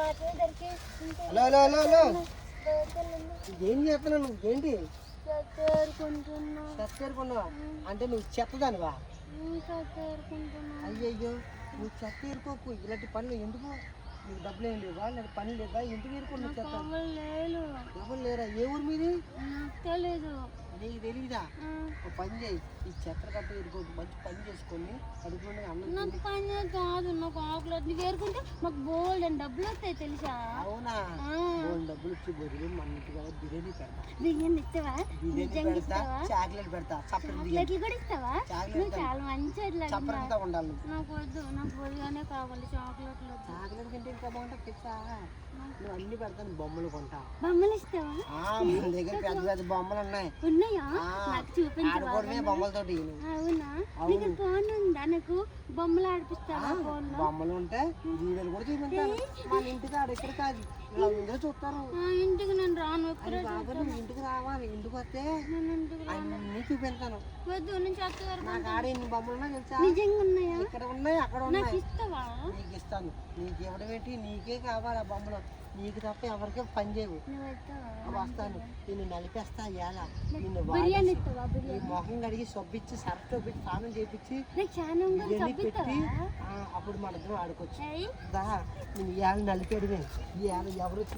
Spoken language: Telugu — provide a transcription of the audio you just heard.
హలో హలో హలో హలో ఏం చేస్తున్నావు నువ్వు? ఏంటి? చచ్చేరుకుంటున్నా చెత్త ఏరుకున్నావా అంటే నువ్వు చెత్తదానివా? అయ్యయ్యో నువ్వు చెత్త ఏరుకోకు. ఇలాంటి పనులు ఎందుకు? నీకు డబ్బులు ఏం లేవా? ఇలాంటి పని లేదా? ఎందుకు ఏరుకున్నావు చెత్త? ఎవరు లేరా? ఏ ఊరు మీది? నాకు తెలీదు నీకు తెలియదా ఒక పని చేయి. ఈ చెత్త కట్ట ఏరుకోకు మంచి పని చేసుకొని అన్నం నాకు పని కాదు. నాకు ఆకులు నీకు ఏరుకుంటే మాకు బోల్డ్ అని డబ్బులు వస్తాయి తెలుసా? అవునా? మూడు డబ్బులు ఇచ్చి బొరుగు మన ఇంటికి బిర్యానీ పెడతా. బియ్యం ఇస్తావా? బిర్యానీ పెడతా చాక్లెట్ పెడతా చాక్లెట్లు కూడా ఇస్తావా? నువ్వు చాలా మంచి చప్పటితో ఉండాలి నువ్వు. నాకు వద్దు. నాకు పొడిగానే కావాలి. చాక్లెట్లు చాక్లెట్ కంటే ఇంకా బాగుంటా పిచ్చా నువ్వు అన్ని పెడతాను బొమ్మలు కొంటా. బొమ్మలు ఇస్తావా? మన దగ్గర పెద్ద పెద్ద బొమ్మలు ఉన్నాయి. ఉన్నాయా? నాకు బొమ్మలతోటి. అవునా? నీకు ఫోన్ ఉందా? నాకు బొమ్మలు ఆడిపిస్తావా ఫోన్ బొమ్మలు ఉంటే వీడియోలు కూడా చూపించాను మన ఇంటికి ఆడ ఇక్కడ కాదు. ఇలా చూస్తారు. ఆ, ఇంటికి నేను రాను ఇంటికి రావాలి. ఇంటికి వస్తే చూపించాను వద్దు నేను చెత్త వరకు నాకు ఆడ ఎన్ని బొమ్మలు ఉన్నాయి తెలుసా? నిజంగా ఉన్నాయా? ఇక్కడ ఉన్నాయి అక్కడ నాకు ఉన్నాయి ఇస్తావా? నీకు ఇస్తాను. నీకు ఇవ్వడం ఏంటి? నీకే కావాలి ఆ బొమ్మలు. నీకు తప్ప ఎవరికే పని చేయవు. వస్తాను. నిన్ను నలిపేస్తా ఇవాళ నిన్ను బిర్యానీ మొహం కడిగి సొబ్బిచ్చి సర్ఫ్ పెట్టి స్నానం చేపించి ఇవన్నీ పెట్టి అప్పుడు మన ఇద్దరం ఆడుకోవచ్చు. దా నేను ఇవాళ నలిపేయడమే ఇవాళ ఎవరు వచ్చి